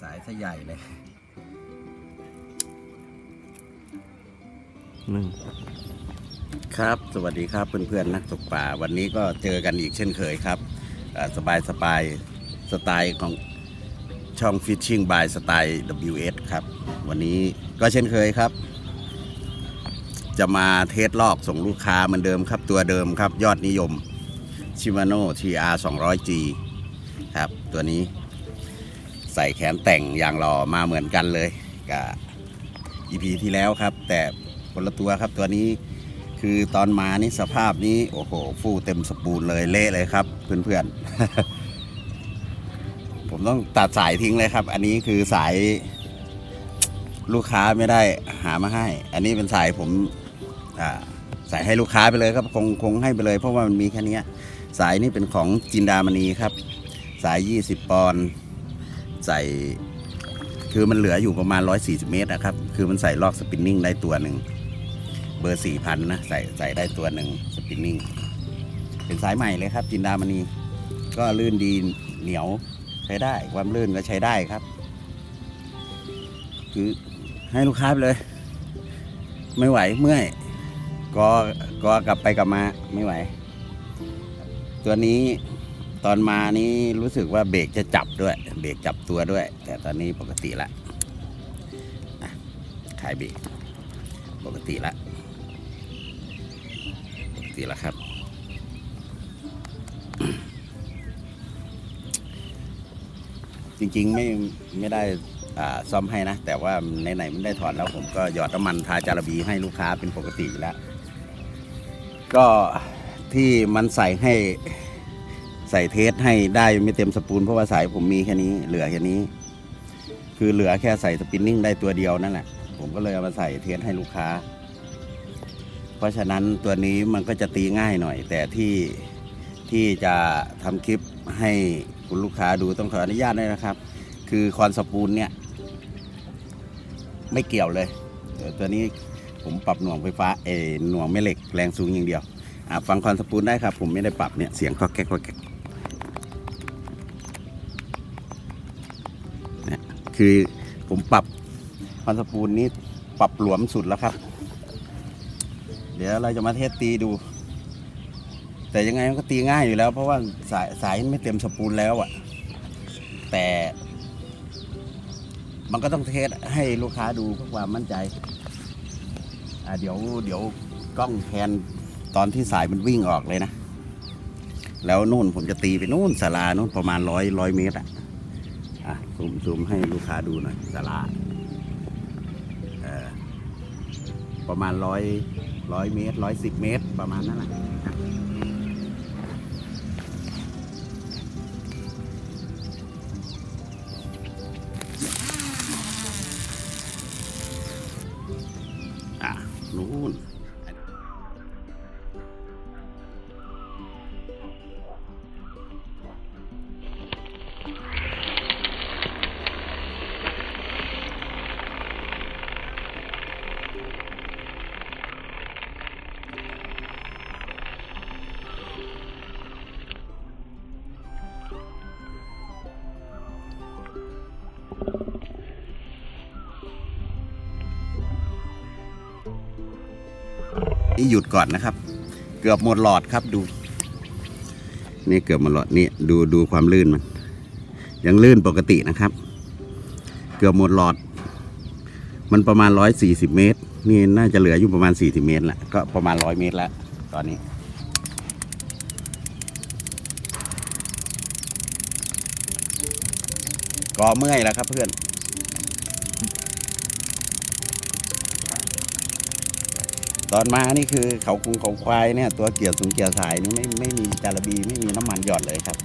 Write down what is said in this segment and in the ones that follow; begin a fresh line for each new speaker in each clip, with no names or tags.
สายซะใหญ่เลย
นึ่ง
ครับ สวัสดีครับเพื่อนๆนักตกป่า วันนี้ก็เจอกันอีกเช่นเคยครับ สบายสบายๆสไตล์ของช่อง Fishing by สไตล์ WS ครับ วันนี้ก็เช่นเคยครับ จะมาเทสลอกส่งลูกค้าเหมือนเดิมครับ ตัวเดิมครับ ยอดนิยม Shimano TR 200G ครับ ตัวนี้ ใส่แขนแต่งอย่างหล่อมาเหมือนกันเลยกับ EP ที่แล้วครับ แต่คนละตัวครับตัวนี้คือตอนมานี่สภาพนี้โอ้โหฟู่เต็มสปูนเลยเละเลยครับ เพื่อนๆ ผมต้องตัดสายทิ้งเลยครับ อันนี้คือสายลูกค้าไม่ได้หามาให้ อันนี้เป็นสายผมอ่าใส่ให้ลูกค้าไปเลยครับคงคงให้ไปเลย เพราะว่ามันมีแค่นี้สายนี่เป็นของจินดามณีครับ สาย 20 ปอนด์ ใส่คือมันเหลืออยู่ประมาณ 140 เมตรนะครับ คือมันใส่ลอกสปินนิ่งได้ตัวหนึ่ง เบอร์สี่พันนะ ใส่ใส่ได้ตัวหนึ่งสปินนิ่ง เป็นสายใหม่เลยครับ จินดามณี ก็ลื่นดีเหนียวใช้ได้ ความลื่นก็ใช้ได้ครับ คือให้ลูกค้าไปเลย ไม่ไหวเมื่อย ก็ก็กลับไปกลับมาไม่ไหว ตัวนี้ ตอนมานี้รู้สึกว่าเบรกจะจับด้วย เบรกจับตัวด้วย แต่ตอนนี้ปกติละขายเบรกปกติละปกติแล้วครับ จริงๆไม่ไม่ได้ซ่อมให้นะ แต่ว่าไหนๆมันได้ถอดแล้วผมก็หยอดน้ำมันทาจาระบีให้ลูกค้าเป็นปกติแล้ว ก็ที่มันใส่ให้ ใส่เทสให้ได้ไม่เต็มสปูลเพราะว่าสายผมมีแค่นี้ เหลือแค่นี้ คือเหลือแค่ใส่สปินนิ่งได้ตัวเดียวนั่นแหละ ผมก็เลยเอามาใส่เทสให้ลูกค้า เพราะฉะนั้นตัวนี้มันก็จะตีง่ายหน่อย แต่ที่ที่จะทำคลิปให้คุณลูกค้าดูต้องขออนุญาตด้วยนะครับ คือคอนสปูลเนี่ยไม่เกี่ยวเลยเดี๋ยวตัวนี้ผมปรับหน่วงไฟฟ้าเอหน่วงแม่เหล็กแรงสูงอย่างเดียว ฟังคอนสปูลได้ครับ ผมไม่ได้ปรับเนี่ย เสียงก็แก๊กก็แก๊ก คือผมปรับคอนสปูลนี้ปรับหลวมสุดแล้วครับ เดี๋ยวเราจะมาเทสตีดู แต่ยังไงมันก็ตีง่ายอยู่แล้ว เพราะว่าสายสายไม่เต็มสปูลแล้วอะแต่ มันก็ต้องเทสให้ลูกค้าดูเพื่อความมั่นใจอ่าเดี๋ยวเดี๋ยวกล้องแทนตอนที่สายมันวิ่งออกเลยนะ แล้วนู่นผมจะตีไปนู่นศาลานู่นประมาณร้อยร้อยเมตรอะ อะซูมซูมให้ลูกค้าดูหน่อยสลาดประมาณร้อยร้อยเมตรร้อยสิบเมตร ประมาณนั้นแหละ นี่หยุดก่อนนะครับ เกือบหมดหลอดครับดู นี่เกือบหมดหลอดนี่ดูดูความลื่นมัน ยังลื่นปกตินะครับ เกือบหมดหลอด มันประมาณร้อยสี่สิบเมตร นี่น่าจะเหลืออยู่ประมาณสี่สิบเมตรแหละก็ประมาณร้อยเมตรแล้วตอนนี้ก็เมื่อยแล้วครับเพื่อน ตอนมานี่คือเขาคุงเขาควายเนี่ยตัวเกียร์สูงเกียร์สายนี่ไม่ไม่มีจารบีไม่มีน้ำมันหยอดเลยครับ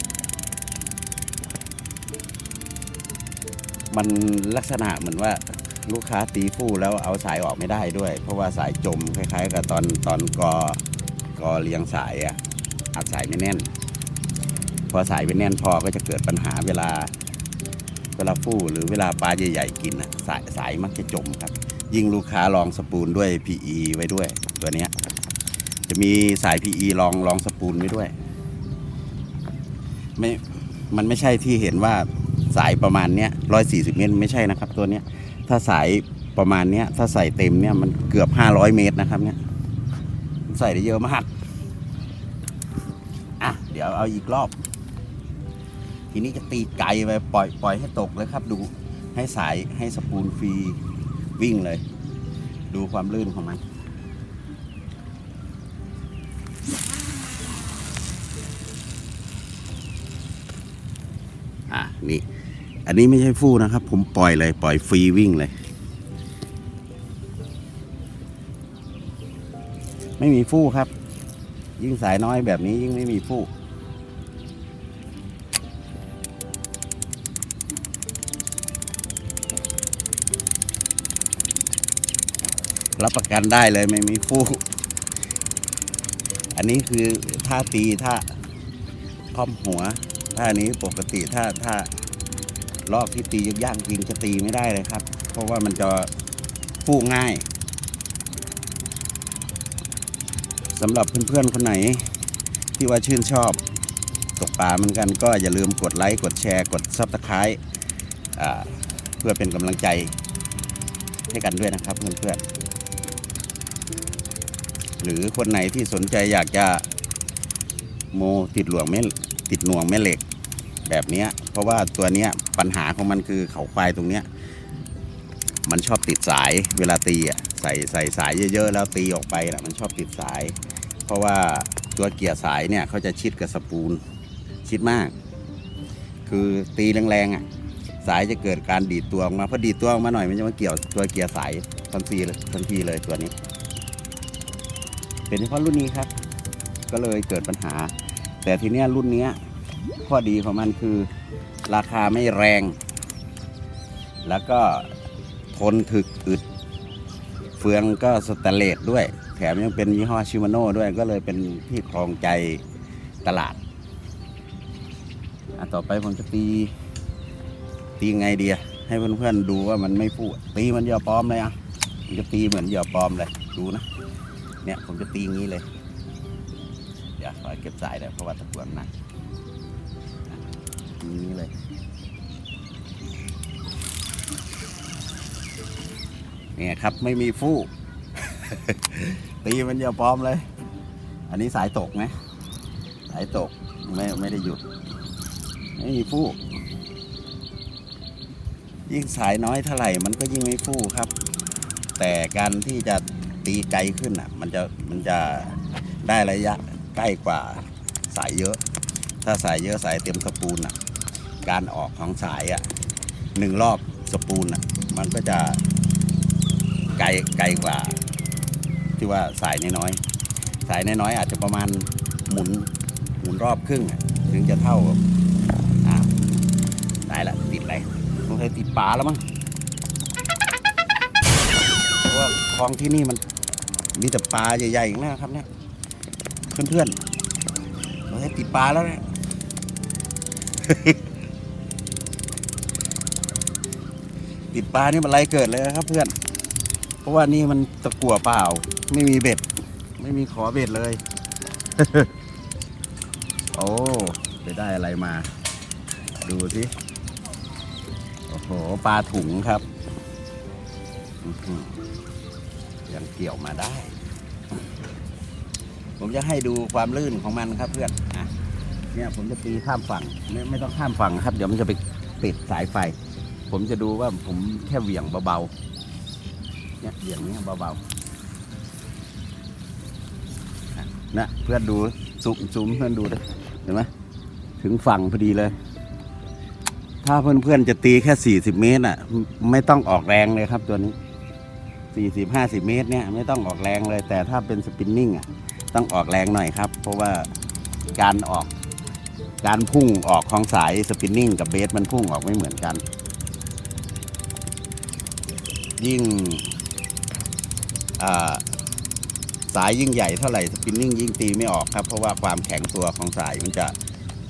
มันลักษณะเหมือนว่าลูกค้าตีฟู่แล้วเอาสายออกไม่ได้ด้วย เพราะว่าสายจมคล้าย ๆ กับตอนตอนกอกอเลียงสายอะอัดสายไม่แน่น พอสายไม่แน่นพอก็จะเกิดปัญหาเวลาเวลาฟู่หรือเวลาปลาใหญ่ๆกินอะสายสายมักจะจมครับ ยิ่งลูกค้าลองสปูลด้วย PE ไว้ด้วยตัวนี้จะมีสาย PE ลองลองสปูลไว้ด้วยไม่มันไม่ใช่ที่เห็นว่าสายประมาณเนี้ยร้อยสี่สิบเมตรไม่ใช่นะครับ ตัวเนี้ย ถ้าสายประมาณเนี้ย ถ้าใส่เต็มเนี่ยมันเกือบห้าร้อยเมตรนะครับ เนี่ยใส่ได้เยอะมากอะเดี๋ยวเอาอีกรอบ ทีนี้จะตีไกลไปปล่อยปล่อยให้ตกเลยครับ ดูให้สายให้สปูลฟรี วิ่งเลย ดูความลื่นของมันอะนี่ อันนี้ไม่ใช่ฟู่นะครับ ผมปล่อยเลย ปล่อยฟรีวิ่งเลย ไม่มีฟู่ครับ ยิ่งสายน้อยแบบนี้ยิ่งไม่มีฟู่ รับประกันได้เลยไม่มีฟู่อันนี้คือท่าตีท่าค่อมหัวท่านี้ปกติถ้าถ้ารอบที่ตียากๆจริงจะตีไม่ได้เลยครับ เพราะว่ามันจะฟู่ง่ายสำหรับเพื่อนๆคนไหน ที่ว่าชื่นชอบตกปลาเหมือนกันก็อย่าลืมกดไลค์กดแชร์กดซับสไครต์เพื่อเป็นกำลังใจให้กันด้วยนะครับเพื่อนๆ หรือคนไหนที่สนใจอยากจะโมติดหลวงแม่ติดหน่วงแม่เหล็กแบบนี้เพราะว่าตัวนี้ปัญหาของมันคือเขาควายตรงเนี้ยมันชอบติดสายเวลาตีอะใส่ใส่สายเยอะๆ แล้วตีออกไปนะมันชอบติดสาย เพราะว่าตัวเกียร์สายเนี่ยเขาจะชิดกับสปูลชิดมาก คือตีแรงๆอะสายจะเกิดการดีดตัวออกมาพอดีดตัวออกมาหน่อยมันจะมาเกี่ยวตัวเกียร์สายทันทีเลยทันทีเลยตัวนี้ เป็นเฉพาะรุ่นนี้ครับ ก็เลยเกิดปัญหา แต่ทีเนี้ยรุ่นเนี้ยข้อดีของมันคือราคาไม่แรง แล้วก็ทนถึกอึด เฟืองก็สแตเลสด้วย แถมยังเป็นยี่ห้อชิมาโน่ด้วยก็เลยเป็นที่ครองใจตลาดอะต่อไปผมจะตี ตีไงเดีอะให้เพื่อนๆดูว่ามันไม่พูดตีมันเยาปลอมเลยอะผมจะตีเหมือนเยาปลอมเลย ดูนะ เนี่ยผมจะตีอย่างนี้เลย เดี๋ยวขอเก็บสายเลยเพราะว่าตะกวดหนักอย่างนี้เลยเนี่ยครับไม่มีฟู่ ตีมันอย่าปลอมเลย อันนี้สายตกนะสายตกไม่ไม่ได้หยุด ไม่มีฟู่ ยิ่งสายน้อยเท่าไหร่มันก็ยิ่งไม่ฟู่ครับ แต่การที่จะ ตีไกลขึ้นอะ มันจะมันจะได้ระยะใกล้กว่าสายเยอะ ถ้าสายเยอะสายเต็มสปูลอะ การออกของสายอะหนึ่งรอบสปูลอะ มันก็จะไกลไกลกว่า ที่ว่าสายน้อยๆสายน้อยๆอาจจะประมาณหมุนหมุนรอบครึ่งถึงจะเท่าอ่าได้ละติดอะไรสงสัยติดปลาแล้วมั้งเพราะว่าคลองที่นี่มัน มีแต่ปลาใหญ่ๆอย่างนี้นะครับเนี่ยเพื่อนๆเราให้ติดปลาแล้วเนี่ยติดปลานี่มันไรเกิดเลยครับเพื่อน เพราะว่านี่มันตะกั่วเปล่า ไม่มีเบ็ด ไม่มีขอเบ็ดเลย โอ้ไปได้อะไรมา ดูสิโอ้โห ปลาถุงครับ ยังเกี่ยวมาได้ ผมจะให้ดูความลื่นของมันครับเพื่อนอะเนี่ยผมจะตีข้ามฝั่งไม่ไม่ต้องข้ามฝั่งครับ เดี๋ยวมันจะไปติดสายไฟ ผมจะดูว่าผมแค่เหวี่ยงเบาๆเนี่ยเหวี่ยงเนี้ยเบาๆนะเพื่อนดูซูมซูมเพื่อนดูด้วยเห็นไหมถึงฝั่งพอดีเลย ถ้าเพื่อนๆจะตีแค่ 40 เมตรอะ ไม่ต้องออกแรงเลยครับตัวนี้ 40 50 เมตรเนี่ยไม่ต้องออกแรงเลย แต่ถ้าเป็นสปินนิ่งอะต้องออกแรงหน่อยครับ เพราะว่าการออกการพุ่งออกของสายสปินนิ่งกับเบสมันพุ่งออกไม่เหมือนกัน ยิ่งสายยิ่งใหญ่เท่าไหร่สปินนิ่งยิ่งตีไม่ออกครับ เพราะว่าความแข็งตัวของสายมันจะ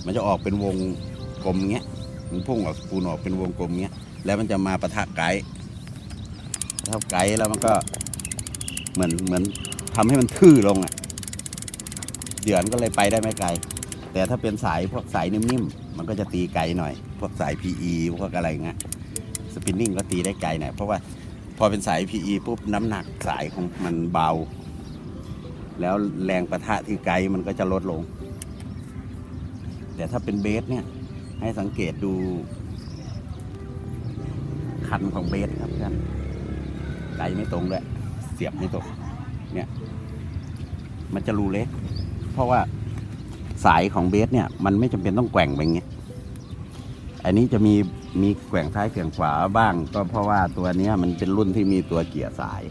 มันจะออกเป็นวงกลมเงี้ยมันพุ่งออกสปูนออกเป็นวงกลมเงี้ยแล้วมันจะมาประทะไกด์ เท่าไกด์แล้วมันก็เหมือนเหมือนทำให้มันทื่อลงอะเดือนก็เลยไปได้ไม่ไกล แต่ถ้าเป็นสายพวกสายนิ่มๆ มันก็จะตีไกลหน่อย พวกสาย PE พวกอะไรเงี้ยสปินนิ่งก็ตีได้ไกลหน่อยเพราะว่าพอเป็นสาย PE ปุ๊บน้ำหนักสายของมันเบา แล้วแรงประทะที่ไกลมันก็จะลดลง แต่ถ้าเป็นเบสเนี่ย ให้สังเกตดูคันของเบสครับท่าน ไกลไม่ตรงด้วยเสียบไม่ตรงเนี่ยมันจะรูเล็ก เพราะว่าสายของเบสเนี่ย มันไม่จำเป็นต้องแกว่งไปอย่างเงี้อันนี้จะมีมีแกว่งซ้ายแกว่งขวาบ้าง ก็เพราะว่าตัวเนี้ยมันเป็นรุ่นที่มีตัวเกียร์สาย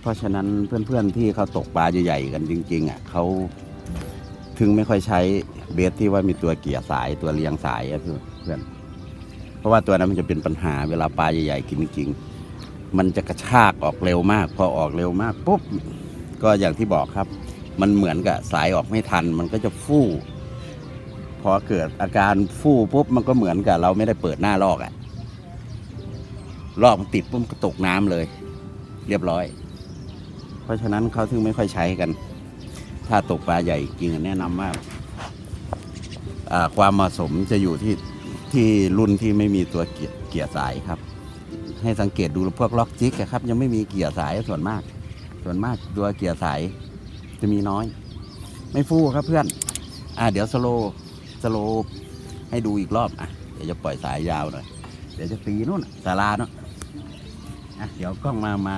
เพราะฉะนั้นเพื่อนๆที่เขาตกปลาใหญ่ๆกันจริง ๆอะเขาถึงไม่ค่อยใช้เบสที่ว่ามีตัวเกียร์สายตัวเรียงสายอะเพื่อนเพราะว่าตัวนั้นมันจะเป็นปัญหาเวลาปลาใหญ่ๆกินจริงๆ มันจะกระชากออกเร็วมาก พอออกเร็วมากปุ๊บก็อย่างที่บอกครับ มันเหมือนกับสายออกไม่ทัน มันก็จะฟู่พอเกิดอาการฟู่ปุ๊บมันก็เหมือนกับเราไม่ได้เปิดหน้าลอกอะลอกมันติดปุ๊บก็ตกน้ำเลย เรียบร้อย เพราะฉะนั้นเขาถึงไม่ค่อยใช้กัน ถ้าตกปลาใหญ่จริงแนะนำว่าอ่าความเหมาะสมจะอยู่ที่ที่รุ่นที่ไม่มีตัวเกียร์เกียร์สายครับ ให้สังเกตดูพวกล็อกจิกครับ ยังไม่มีเกียร์สายส่วนมาก ส่วนมากตัวเกียร์สายจะมีน้อย ไม่ฟู่ครับเพื่อน อ่าเดี๋ยวสโลว์สโลว์ให้ดูอีกรอบอะเดี๋ยวจะปล่อยสายยาวหน่อยเดี๋ยวจะตีนู่นน่ะศาลาเนาะอะเดี๋ยวกล้องมามา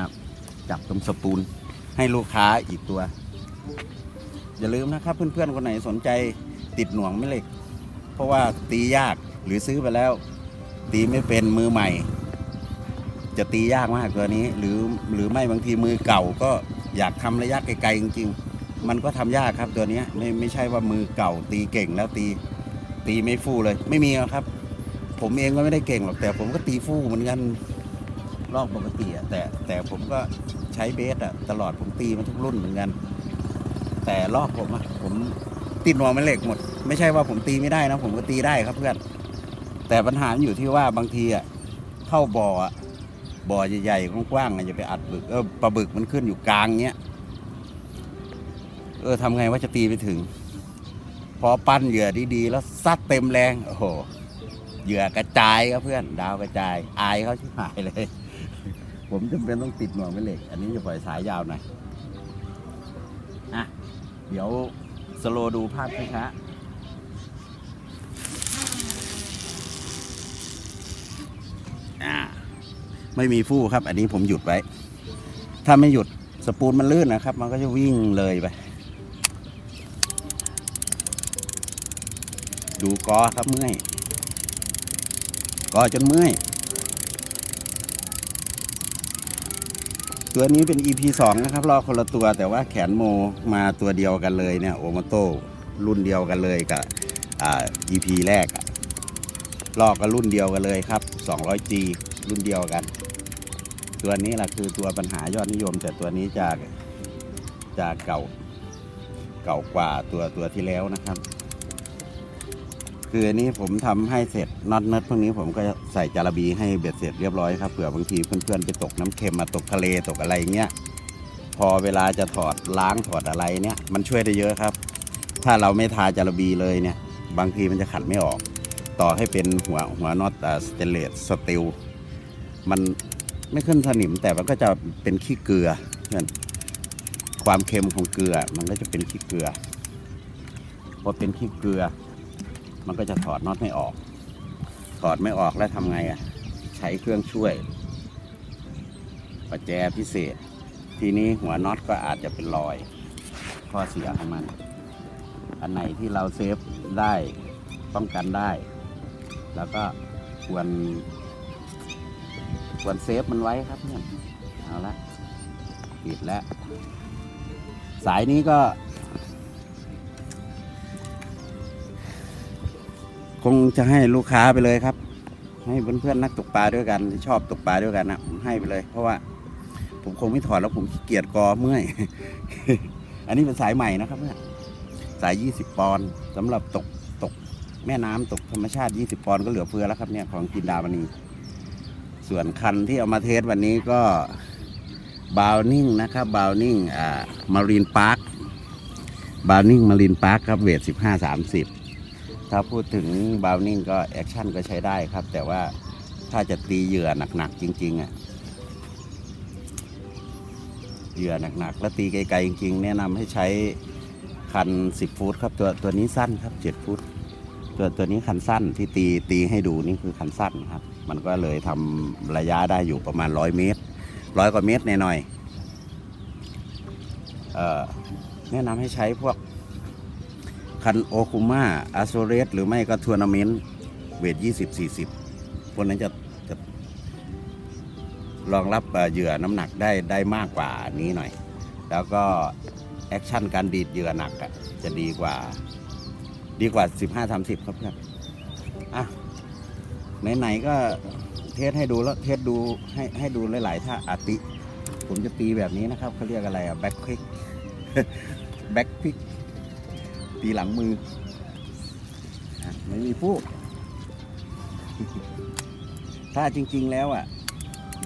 จับตรงสปูลให้ลูกค้าอีกตัว อย่าลืมนะครับเพื่อนๆคนไหนสนใจติดหน่วงไม่เหล็ก เพราะว่าตียากหรือซื้อไปแล้ว ตีไม่เป็นมือใหม่ จะตียากมากตัวนี้ หรือหรือไม่บางทีมือเก่าก็อยากทำระยะไกลๆจริงๆ มันก็ทำยากครับตัวนี้ไม่ไม่ใช่ว่ามือเก่าตีเก่งแล้วตีตีไม่ฟู่เลย ไม่มีครับ ผมเองก็ไม่ได้เก่งหรอกแต่ผมก็ตีฟู่เหมือนกันรอบปกติอะแต่แต่ผมก็ใช้เบสอะตลอดผมตีมาทุกรุ่นเหมือนกัน แต่รอบผมอะผมติดนวงแม่เหล็กหมด ไม่ใช่ว่าผมตีไม่ได้นะ ผมก็ตีได้ครับเพื่อนแต่ปัญหาอยู่ที่ว่าบางทีอะเข้าบ่ออะ บ่อใหญ่ๆกว้างๆอะอย่าไปอัดบึกเออปลาบึกมันขึ้นอยู่กลางเงี้ยเออทำไงว่าจะตีไปถึง พอปั้นเหยื่อดีๆ แล้วซัดเต็มแรงโอ้โหเหยื่อกระจายครับเพื่อน ดาวกระจาย อายเขาชิบหายเลย ผมจำเป็นต้องติดหน่วงไว้เหล็ก อันนี้จะปล่อยสายยาวหน่อยอะเดี๋ยวสโลดูภาพช้าๆ ไม่มีฟู่ครับ อันนี้ผมหยุดไว้ ถ้าไม่หยุดสปูลมันลื่นนะครับ มันก็จะวิ่งเลยไป ดูกอครับเมื่อยกอจนเมื่อย ตัวนี้เป็น EP 2 นะครับลอกคนละตัว แต่ว่าแขนโมมาตัวเดียวกันเลยเนี่ยโอมาโต้รุ่นเดียวกันเลยกับอ่า EP แรกลอกก็รุ่นเดียวกันเลยครับ 200G รุ่นเดียวกัน ตัวนี้แหละคือตัวปัญหายอดนิยม แต่ตัวนี้จะจะเก่าเก่ากว่าตัวตัวที่แล้วนะครับ คืออันนี้ผมทำให้เสร็จน็อตเน็ตพวกนี้ผมก็ใส่จาระบีให้เบ็ดเสร็จเรียบร้อยครับเผื่อบางทีเพื่อนๆไปตกน้ำเค็มมาตกทะเลตกอะไรเงี้ยพอเวลาจะถอดล้างถอดอะไรเนี่ยมันช่วยได้เยอะครับ ถ้าเราไม่ทาจาระบีเลยเนี่ย บางทีมันจะขัดไม่ออก ต่อให้เป็นหัวหัวน็อตสเตนเลสสตีลมัน ไม่ขึ้นสนิมแต่มันก็จะเป็นขี้เกลือเพื่นความเค็มของเกลือ มันก็จะเป็นขี้เกลือพอเป็นขี้เกลือ มันก็จะถอดน็อตไม่ออก ถอดไม่ออกแล้วทำไงอะ ใช้เครื่องช่วยประแจพิเศษ ทีนี้หัวน็อตก็อาจจะเป็นรอยข้อเสียของมัน อันไหนที่เราเซฟได้ป้องกันได้ แล้วก็ควร ควรเซฟมันไว้ครับเนี่ยเอาละปิดแล้ว สายนี้ก็ คงจะให้ลูกค้าไปเลยครับ ให้เพื่อนๆนักตกปลาด้วยกันที่ชอบตกปลาด้วยกันนะผมให้ไปเลย เพราะว่า ผมคงไม่ถอดแล้วผมขี้เกียจกอเมื่อย อันนี้เป็นสายใหม่นะครับเพื่อนสาย 20 ปอนด์สำหรับตกตกแม่น้ำตกธรรมชาติ 20 ปอนด์ก็เหลือเฟือแล้วครับเนี่ยของกินดาวนี ส่วนคันที่เอามาเทสวันนี้ก็บาวนิ่งนะครับบาวนิ่งอ่ามารีนพาร์คบาวนิ่งมารินพาร์คครับเวทสิบห้าสามสิบถ้าพูดถึงบาวนิ่งก็แอคชั่นก็ใช้ได้ครับ แต่ว่าถ้าจะตีเหยื่อหนักๆจริง ๆอะเหยื่อหนักๆ แล้วตีไกลๆจริง ๆ แนะนำให้ใช้คัน 10 ฟุตครับตัวตัวนี้สั้นครับ 7 ฟุต ตัวตัวนี้คันสั้นที่ตีตีให้ดูนี่คือคันสั้นครับ มันก็เลยทำระยะได้อยู่ประมาณ100เมตรร้อยกว่าเมตรหน่อยๆเอ่อแนะนำให้ใช้พวกคันโอคุมาอาโซเรสหรือไม่ก็ทัวร์นาเมนต์เวทยี่สิบสี่สิบพวกนั้นจะจะรองรับเหยื่อน้ำหนักได้ได้มากกว่านี้หน่อย แล้วก็แอคชั่นการดีดเหยื่อหนักอะจะดีกว่า ดีกว่าสิบห้าสามสิบครับเพื่อนอะ ไหนๆก็เทสให้ดูแล้วเทสดูให้ให้ดูหลายๆท่าอาติ ผมจะตีแบบนี้นะครับเขาเรียกอะไรอะแบ็คควิกแบ็คควิกตีหลังมือไม่มีฟูกถ้าจริง ๆ แล้วอะ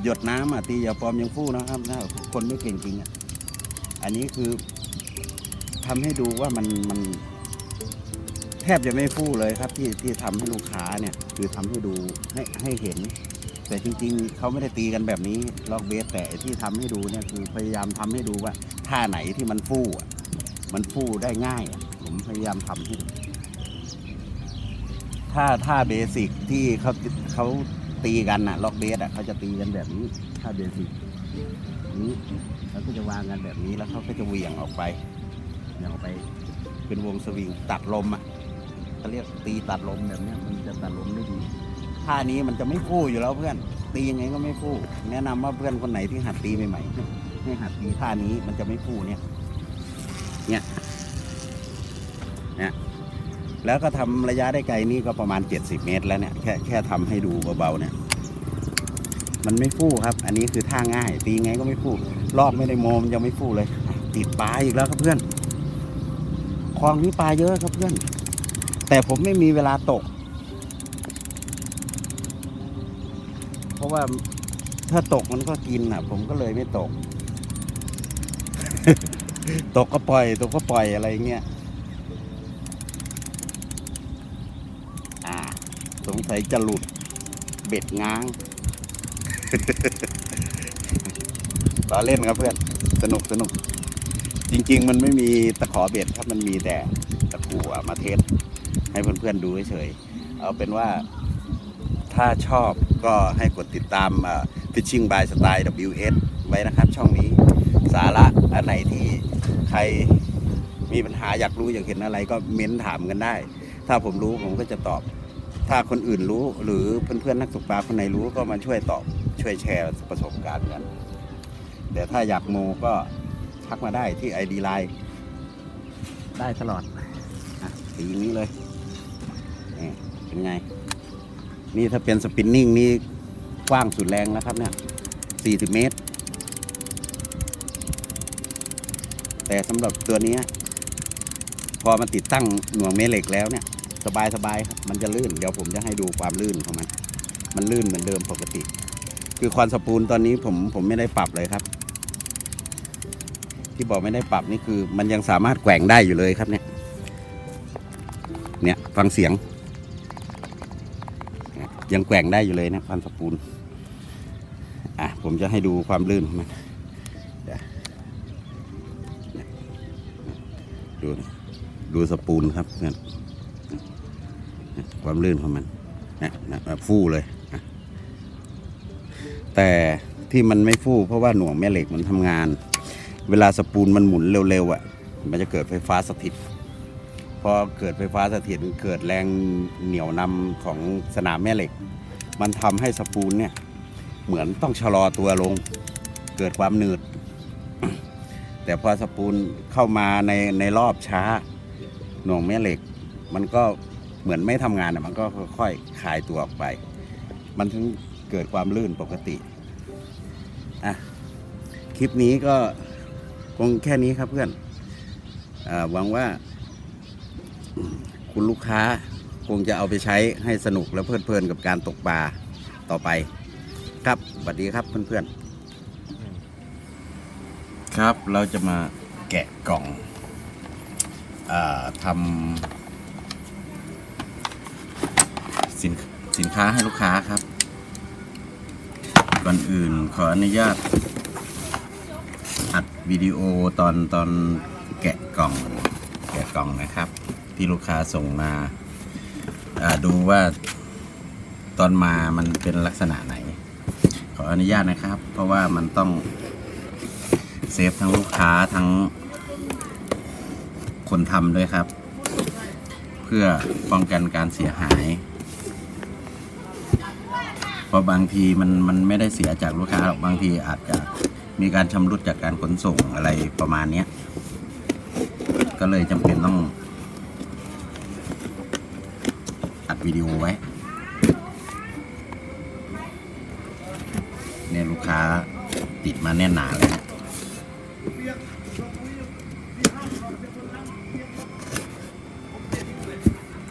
หยดน้ำอะตีอย่าปลอมยังฟูกนะครับถ้าคนไม่เก่งจริงอะอันนี้คือทำให้ดูว่ามันมัน ทบจะไม่ฟู่เลยครับที่ที่ทำให้ลูกค้าเนี่ยคือทำให้ดูให้ให้เห็น แต่จริงๆ เขาไม่ได้ตีกันแบบนี้ล็อกเบสแต่ที่ทำให้ดูเนี่ยคือพยายามทำให้ดูว่าท่าไหนที่มันฟู่ะมันฟู่ได้ง่าย ผมพยายามทำให้ดูถ้าท่าเบสิกที่เขาเขาตีกันน่ะล็อกเบสอะเขาจะตีกันแบบนี้ท่าเบสิกนี้เขาก็จะวางกันแบบนี้แล้วเขาก็จะเหวี่ยงออกไปเหวี่ยงออกไป เป็นวงสวิงตัดลมอะ เขาเรียกตีตัดลมแบบนี้มันจะตัดลมได้ดีท่านี้มันจะไม่ฟู่อยู่แล้วเพื่อน ตียังไงก็ไม่ฟู่แนะนำว่าเพื่อนคนไหนที่หัดตีใหม่ๆให้หัดตีท่านี้มันจะไม่ฟู่เนี่ย เนี่ยเนี่ยแล้วก็ทำระยะได้ไกลนี่ก็ประมาณ 70 เมตรแล้วเนี่ยแค่แค่ทำให้ดูเบาๆเนี่ย มันไม่ฟู่ครับ อันนี้คือท่าง่าย ตีไงก็ไม่ฟู่ลอกไม่ได้โมมันยังไม่ฟู่เลย ติดปลาอีกแล้วครับเพื่อนคลองนี้ปลาเยอะครับเพื่อน แต่ผมไม่มีเวลาตก เพราะว่าถ้าตกมันก็กินอะ ผมก็เลยไม่ตก ตกก็ปล่อย ตกก็ปล่อยอะไรเงี้ยอ่า สงสัยจะหลุด เบ็ดง้างล้อเล่นครับเพื่อน สนุกสนุก จริง ๆ มันไม่มีตะขอเบ็ดครับมันมีแต่ตะกั่วมาเทส ให้เพื่อนๆดูเฉยๆเอาเป็นว่าถ้าชอบก็ให้กดติดตาม Fishing by Style WS ไว้นะครับ ช่องนี้สาระอันไหนที่ใครมีปัญหาอยากรู้อยากเห็นอะไรก็เม้นถามกันได้ ถ้าผมรู้ผมก็จะตอบ ถ้าคนอื่นรู้หรือเพื่อนๆนักตกปลาคนไหนรู้ก็มาช่วยตอบช่วยแชร์ประสบการณ์กัน แต่ถ้าอยากโมก็ทักมาได้ที่ ID Line ได้ตลอดอะสีอย่างนี้เลย นี่เป็นไง นี่ถ้าเป็นสปินนิ่งนี่กว้างสุดแรงแล้วครับเนี่ย 40 เมตร แต่สำหรับตัวนี้ พอมาติดตั้งหน่วงแม่เหล็กแล้วเนี่ย สบายสบายครับมันจะลื่น เดี๋ยวผมจะให้ดูความลื่นของมัน มันลื่นเหมือนเดิมปกติ คือคอนสปูลตอนนี้ผมผมไม่ได้ปรับเลยครับ ที่บอกไม่ได้ปรับนี่คือ มันยังสามารถแกว่งได้อยู่เลยครับเนี่ย เนี่ยฟังเสียง ยังแกว่งได้อยู่เลยนะควันสปูลอะผมจะให้ดูความลื่นของมันดูดูสปูลครับเนี่ยความลื่นของมันนะนะฟู่เลย แต่ที่มันไม่ฟู่เพราะว่าหน่วงแม่เหล็กมันทำงาน เวลาสปูลมันหมุนเร็วๆอะ มันจะเกิดไฟฟ้าสถิต อเกิดไฟฟ้าสถิตเกิดแรงเหนี่ยวนำของสนามแม่เหล็ก มันทำให้สปูลเนี่ยเหมือนต้องชะลอตัวลง เกิดความหนืด แต่พอสปูลเข้ามาในในรอบช้าหน่วงแม่เหล็ก มันก็เหมือนไม่ทำงานมันก็ค่อยๆคลายตัวออกไป มันถึงเกิดความลื่นปกติอะคลิปนี้ก็คงแค่นี้ครับเพื่อนอหวังว่า คุณลูกค้าคงจะเอาไปใช้ให้สนุกและเพลิดเพลินกับการตกปลาต่อไป ครับสวัสดีครับเพื่อนๆ ครับเราจะมาแกะกล่องอทำสินสินค้าให้ลูกค้าครับ ก่อนอื่นขออนุญาต อัดวิดีโอตอนตอนแกะกล่อง แกะกล่องนะครับ ที่ลูกค้าส่งมาดูว่าตอนมามันเป็นลักษณะไหน ขออนุญาตนะครับ เพราะว่ามันต้องเซฟทั้งลูกค้าทั้งคนทำด้วยครับ เพื่อป้องกันการเสียหายเพราะบางทีมันมันไม่ได้เสียจากลูกค้าหรอกบางทีอาจจะมีการชำรุดจากการขนส่งอะไรประมาณนี้ก็เลยจำเป็นต้อง อัด วิดีโอไว้เนี่ยลูกค้าติดมาแน่นหนาเลยนะ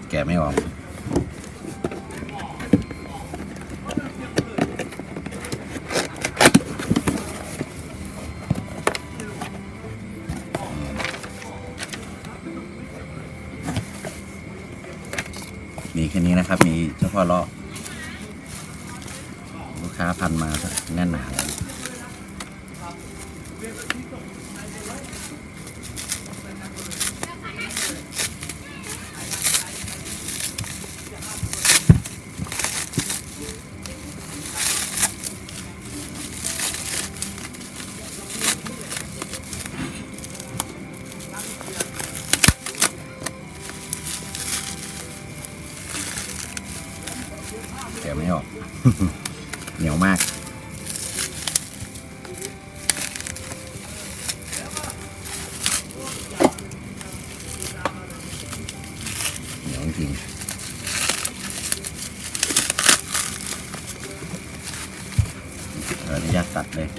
แกะไม่ออก มีแค่นี้นะครับ มีเฉพาะล้อลูกค้าพันมาแน่นหนาเลย แกะไม่ออก เหนียวมาก เหนียวจริงขออนุญาตตัดเลย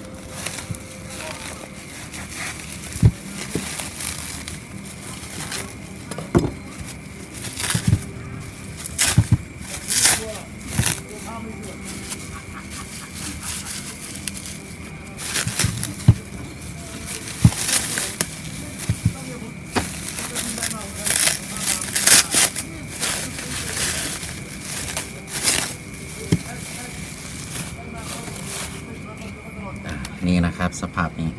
นี่นะครับสภาพนี้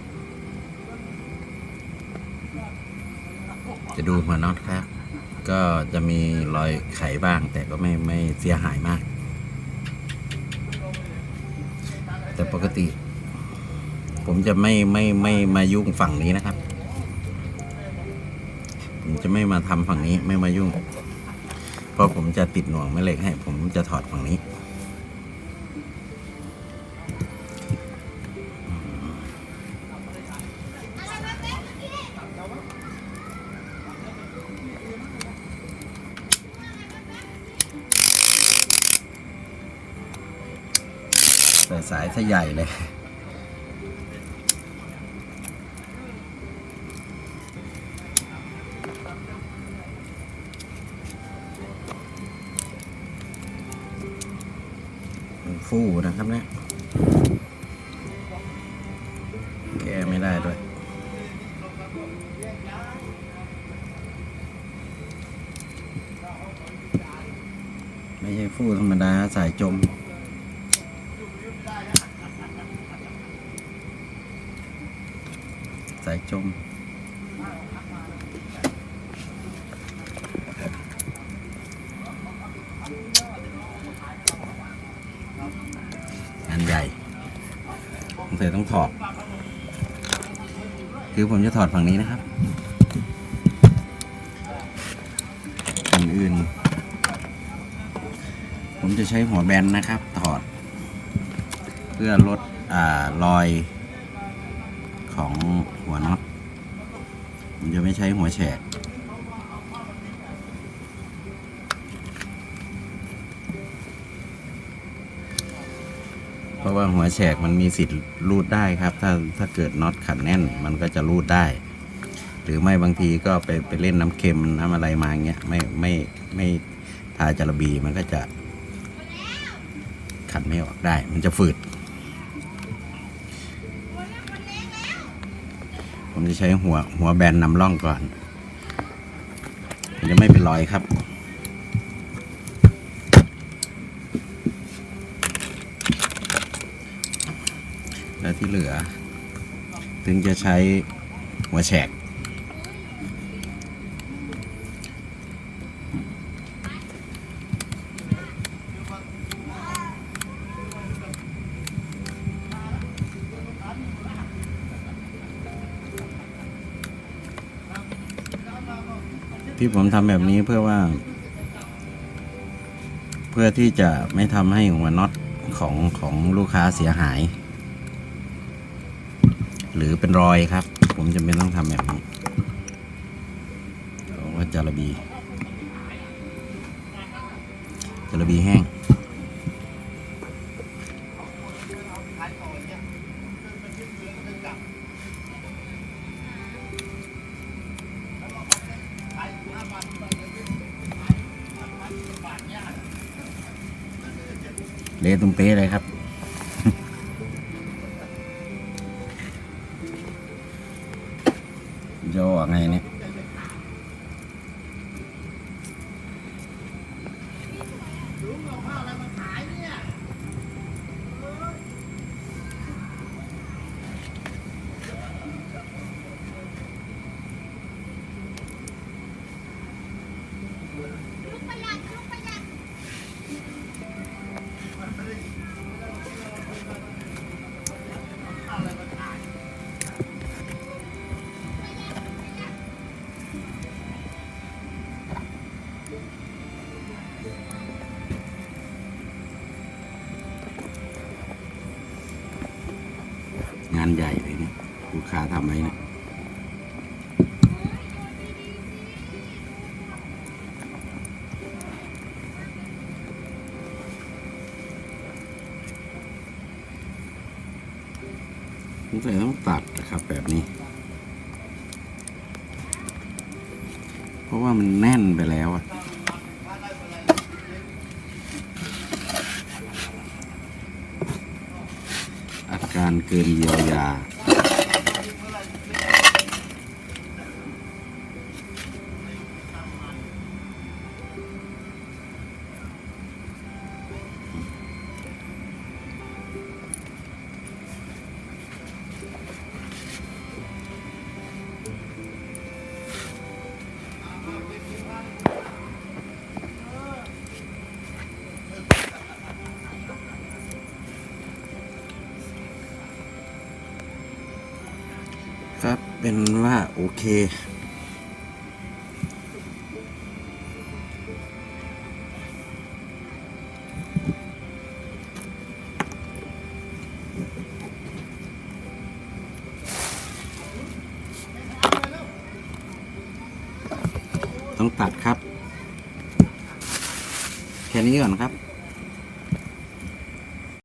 จะดูหัวน็อตครับ ก็จะมีรอยไขบ้าง แต่ก็ไม่ไม่เสียหายมาก แต่ ปกติ ผมจะไม่ไม่ไม่มายุ่งฝั่งนี้นะครับ ผมจะไม่มาทำฝั่งนี้ไม่มายุ่ง เพราะผมจะติดหน่วงแม่เหล็กให้ ผมจะถอดฝั่งนี้ ซะใหญ่เลย ฟูนะครับเนี่ยแก้ไม่ได้ด้วยไม่ใช่ฟูธรรมดาสายจมายจม อันใหญ่ผมเสร็จต้องถอด คือผมจะถอดฝั่งนี้นะครับฝั่งอื่น ผมจะใช้หัวแบนนะครับ ถอด เพื่อลดอรอยของ หัวน็อตผมจะไม่ใช้หัวแฉกเพราะว่าหัวแฉกมันมีสิทธิ์รูดได้ครับ ถ้าถ้าเกิดน็อตขันแน่นมันก็จะรูดได้ หรือไม่บางทีก็ไปไปเล่นน้ำเค็มน้ำอะไรมาเงี้ยไม่ไม่ไม่ทาจาระบีมันก็จะขันไม่ออกได้ มันจะฝืด ผมจะใช้หัวหัวแบนนำร่องก่อนจะไม่เป็นรอยครับแล้วที่เหลือ ถึงจะใช้หัวแฉก ที่ผมทำแบบนี้เพื่อว่า เพื่อที่จะไม่ทำให้หัวน็อตของของลูกค้าเสียหาย หรือเป็นรอยครับ ผมจะเป็นต้องทำแบบนี้เอาว่าจาระบีจาระบีแห้ง งสัยต้องตัดนะครับแบบนี้ เพราะว่ามันแน่นไปแล้วอะอาการเกินเยียวยา เป็นว่าโอเค